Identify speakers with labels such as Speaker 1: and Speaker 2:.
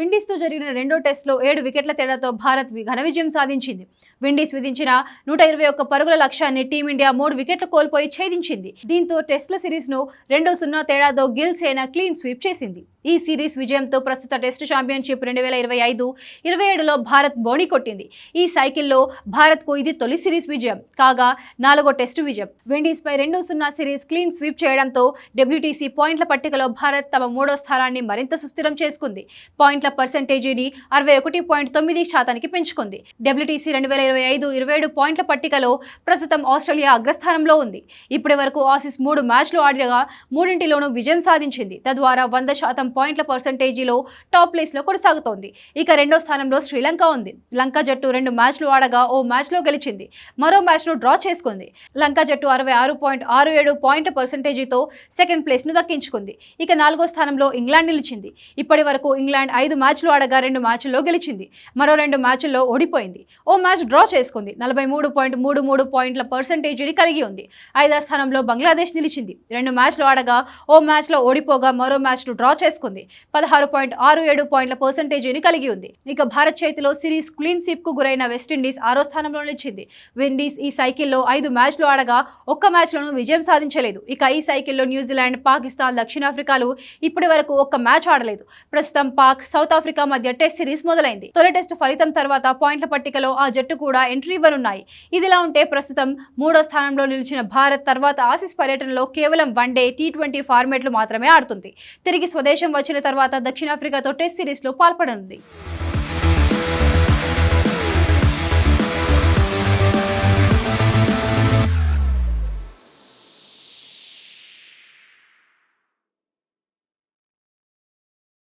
Speaker 1: విండీస్తో జరిగిన రెండో టెస్ట్లో ఏడు వికెట్ల తేడాతో భారత్ ఘన విజయం సాధించింది. విండీస్ విధించిన నూట ఇరవై ఒక్క పరుగుల లక్ష్యాన్ని టీమిండియా మూడు వికెట్లు కోల్పోయి ఛేదించింది. దీంతో టెస్టుల సిరీస్ను రెండు సున్నా తేడాతో గిల్ సేన క్లీన్ స్వీప్ చేసింది. ఈ సిరీస్ విజయంతో ప్రస్తుత టెస్టు ఛాంపియన్షిప్ రెండు వేల ఇరవై ఐదు ఇరవై ఏడులో భారత్ బోణి కొట్టింది. ఈ సైకిల్లో భారత్కు ఇది తొలి సిరీస్ విజయం. కాగా నాలుగో టెస్టు విజయం. విండీస్పై రెండు సున్నా సిరీస్ క్లీన్ స్వీప్ చేయడంతో డబ్ల్యూటీసీ పాయింట్ల పట్టికలో భారత్ తమ మూడో స్థానాన్ని మరింత సుస్థిరం చేసుకుంది. పాయింట్ల పర్సెంటేజీని అరవై ఒకటి పాయింట్ తొమ్మిది శాతానికి పెంచుకుంది. డబ్ల్యూటీసీ రెండు వేల ఇరవై ఐదు ఇరవై ఏడు పాయింట్ల పట్టికలో ప్రస్తుతం ఆస్ట్రేలియా అగ్రస్థానంలో ఉంది. ఇప్పటి వరకు ఆసీస్ మూడు మ్యాచ్లు ఆడగా మూడింటిలోనూ విజయం సాధించింది. తద్వారా వంద శాతం పాయింట్ల పర్సెంటేజీలో టాప్ ప్లేస్లో కొనసాగుతోంది. ఇక రెండో స్థానంలో శ్రీలంక ఉంది. లంక జట్టు రెండు మ్యాచ్లు ఆడగా ఓ మ్యాచ్లో గెలిచింది. మరో మ్యాచ్ను డ్రా చేసుకుంది. లంక జట్టు అరవై ఆరు పాయింట్ ఆరు ఏడు పాయింట్ల పర్సెంటేజీతో సెకండ్ ప్లేస్ను దక్కించుకుంది. ఇక నాలుగో స్థానంలో ఇంగ్లాండ్ నిలిచింది. ఇప్పటి వరకు ఇంగ్లాండ్ ఐదు మ్యాచ్లు ఆడగా రెండు మ్యాచ్ల్లో గెలిచింది. మరో రెండు మ్యాచ్ల్లో ఓడిపోయింది. ఓ మ్యాచ్ డ్రా చేసుకుంది. నలభై మూడు పాయింట్ మూడు మూడు పాయింట్ల పర్సంటేజీని కలిగి ఉంది. ఐదో స్థానంలో బంగ్లాదేశ్ నిలిచింది. రెండు మ్యాచ్లు ఆడగా ఓ మ్యాచ్లో ఓడిపోగా మరో మ్యాచ్ను డ్రా చేసుకుంది. పదహారు పాయింట్ ఆరు ఏడు పాయింట్ల పర్సెంటేజీని కలిగి ఉంది. ఇక భారత్ చేతిలో సిరీస్ క్లీన్ స్వీప్కు గురైన వెస్టిండీస్ ఆరో స్థానంలో నిలిచింది. విండీస్ ఈ సైకిల్లో ఐదు మ్యాచ్లు ఆడగా ఒక్క మ్యాచ్లోనూ విజయం సాధించలేదు. ఇక ఈ సైకిల్లో న్యూజిలాండ్ పాకిస్తాన్ దక్షిణాఫ్రికాలు ఇప్పటి వరకు ఒక్క మ్యాచ్ ఆడలేదు. ప్రస్తుతం పాక్ సౌత్ ఆఫ్రికా మధ్య టెస్ట్ సిరీస్ మొదలైంది. తొలి టెస్ట్ ఫలితం తర్వాత పాయింట్ల పట్టికలో ఆ జట్టు కూడా ఎంట్రీ ఇవ్వనున్నాయి. ఇదిలా ఉంటే ప్రస్తుతం మూడో స్థానంలో నిలిచిన భారత్ తర్వాత ఆసీస్ పర్యటనలో కేవలం వన్డే టీ ట్వంటీ ఫార్మేట్లు మాత్రమే ఆడుతుంది. తిరిగి స్వదేశం వచ్చిన తర్వాత దక్షిణాఫ్రికాతో టెస్ట్ సిరీస్లో పాల్పడనుంది